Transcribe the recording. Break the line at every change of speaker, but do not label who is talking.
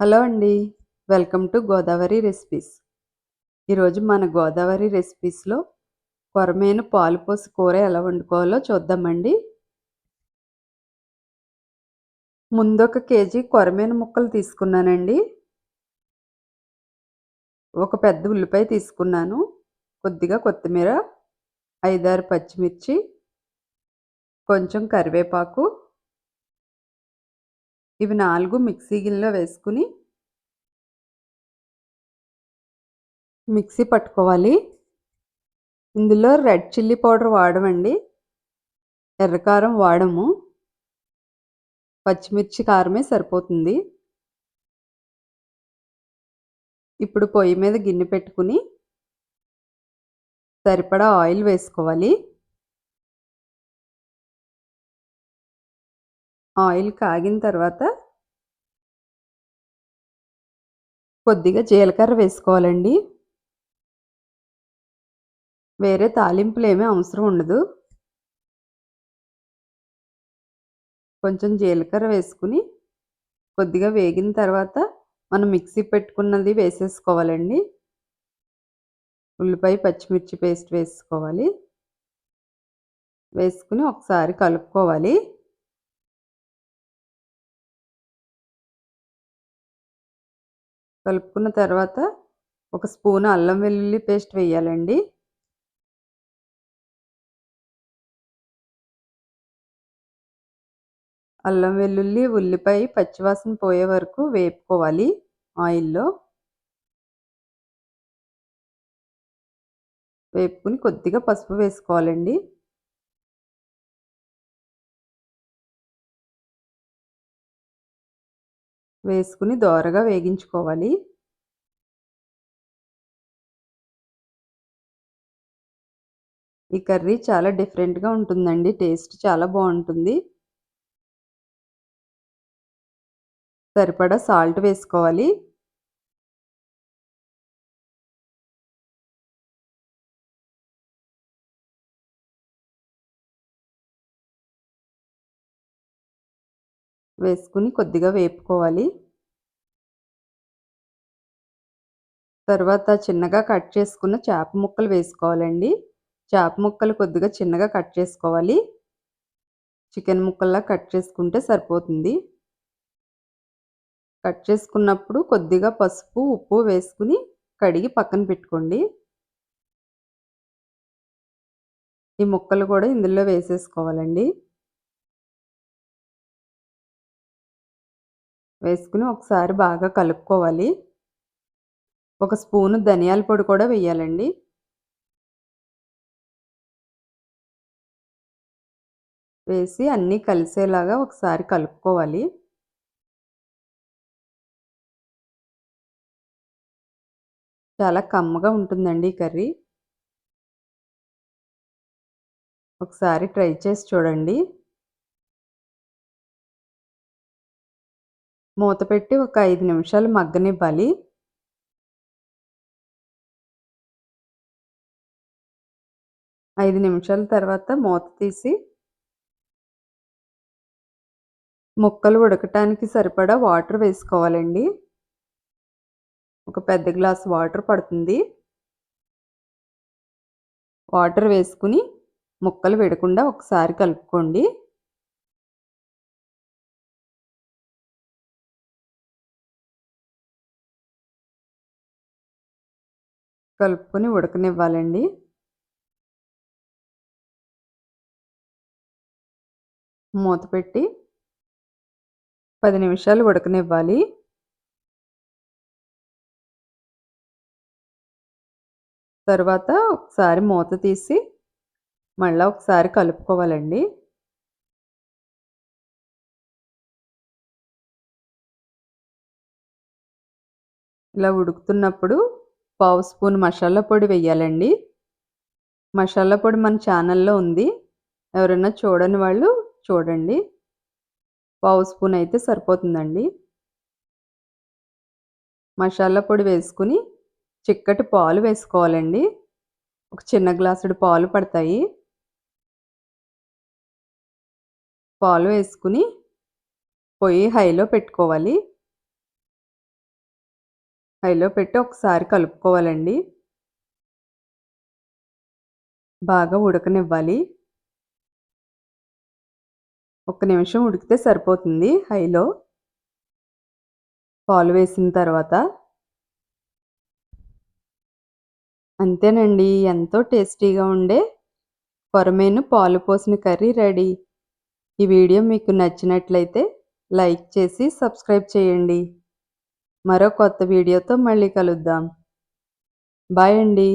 Hello అండి. Welcome to Godavari recipes. ఈరోజు మన గోదావరి రెసిపీస్లో కొరమేను పాలుపోసి కూర ఎలా వండుకోవాలో చూద్దామండి. ముందు ఒక కేజీ కొరమేను ముక్కలు తీసుకున్నానండి. ఒక పెద్ద ఉల్లిపాయ తీసుకున్నాను. కొద్దిగా కొత్తిమీర ఐదారు పచ్చిమిర్చి కొంచెం కరివేపాకు ఇవి నాలుగు మిక్సీ గిన్నెలో వేసుకుని మిక్సీ పట్టుకోవాలి. ఇందులో రెడ్ చిల్లీ పౌడర్ వాడమండి. ఎర్రకారం వాడము. పచ్చిమిర్చి కారమే సరిపోతుంది. ఇప్పుడు పొయ్యి మీద గిన్నె పెట్టుకుని సరిపడా ఆయిల్ వేసుకోవాలి. ఆయిల్ కాగిన తర్వాత కొద్దిగా జీలకర్ర వేసుకోవాలండి. వేరే తాలింపులు ఏమీ అవసరం ఉండదు. కొంచెం జీలకర్ర వేసుకుని కొద్దిగా వేగిన తర్వాత మనం మిక్సీ పెట్టుకున్నది వేసేసుకోవాలండి. ఉల్లిపాయ పచ్చిమిర్చి పేస్ట్ వేసుకోవాలి. వేసుకుని ఒకసారి కలుపుకోవాలి. కలుపుకున్న తర్వాత ఒక స్పూన్ అల్లం వెల్లుల్లి పేస్ట్ వేయాలండి. అల్లం వెల్లుల్లి ఉల్లిపాయ పచ్చివాసన పోయే వరకు వేపుకోవాలి ఆయిల్లో. వేపుకుని కొద్దిగా పసుపు వేసుకోవాలండి. వేసుకుని దోరగా వేగించుకోవాలి. ఈ కర్రీ చాలా డిఫరెంట్గా ఉంటుందండి. టేస్ట్ చాలా బాగుంటుంది. సరిపడా సాల్ట్ వేసుకోవాలి. వేసుకుని కొద్దిగా వేపుకోవాలి. తర్వాత చిన్నగా కట్ చేసుకున్న చేప ముక్కలు వేసుకోవాలండి. చేప ముక్కలు కొద్దిగా చిన్నగా కట్ చేసుకోవాలి. చికెన్ ముక్కల్లా కట్ చేసుకుంటే సరిపోతుంది. కట్ చేసుకున్నప్పుడు కొద్దిగా పసుపు ఉప్పు వేసుకుని కడిగి పక్కన పెట్టుకోండి. ఈ ముక్కలు కూడా ఇందులో వేసేసుకోవాలండి. వేసుకుని ఒకసారి బాగా కలుపుకోవాలి. ఒక స్పూను ధనియాల పొడి కూడా వేయాలండి. వేసి అన్నీ కలిసేలాగా ఒకసారి కలుపుకోవాలి. చాలా కమ్మగా ఉంటుందండి ఈ కర్రీ. ఒకసారి ట్రై చేసి చూడండి. మూత పెట్టి ఒక ఐదు నిమిషాలు మగ్గనివ్వాలి. ఐదు నిమిషాల తర్వాత మూత తీసి ముక్కలు ఉడకటానికి సరిపడా వాటర్ వేసుకోవాలండి. ఒక పెద్ద గ్లాస్ వాటర్ పడుతుంది. వాటర్ వేసుకుని ముక్కలు విడకుండా ఒకసారి కలుపుకోండి. కలుపుకొని ఉడకనివ్వాలండి. మూత పెట్టి పది నిమిషాలు ఉడకనివ్వాలి. తర్వాత ఒకసారి మూత తీసి మళ్ళీ ఒకసారి కలుపుకోవాలండి. ఇలా ఉడుకుతున్నప్పుడు పావు స్పూన్ మసాలా పొడి వేయాలండి మసాలా పొడి మన ఛానల్లో ఉంది. ఎవరైనా చూడని వాళ్ళు చూడండి. పావు స్పూన్ అయితే సరిపోతుందండి. మసాలా పొడి వేసుకుని చిక్కటి పాలు వేసుకోవాలండి. ఒక చిన్న గ్లాసుడు పాలు పడతాయి. పాలు వేసుకుని పొయ్యి హైలో పెట్టుకోవాలి. హైలో పెట్టి ఒకసారి కలుపుకోవాలండి. బాగా ఉడకనివ్వాలి. ఒక నిమిషం ఉడికితే సరిపోతుంది హైలో. పాలు వేసిన తర్వాత. అంతేనండి ఎంతో టేస్టీగా ఉండే కొరమేను పాలు పోసిన కర్రీ రెడీ. ఈ వీడియో మీకు నచ్చినట్లయితే లైక్ చేసి సబ్స్క్రైబ్ చేయండి. మరో కొత్త వీడియోతో మళ్ళీ కలుద్దాం. బాయ్ అండి.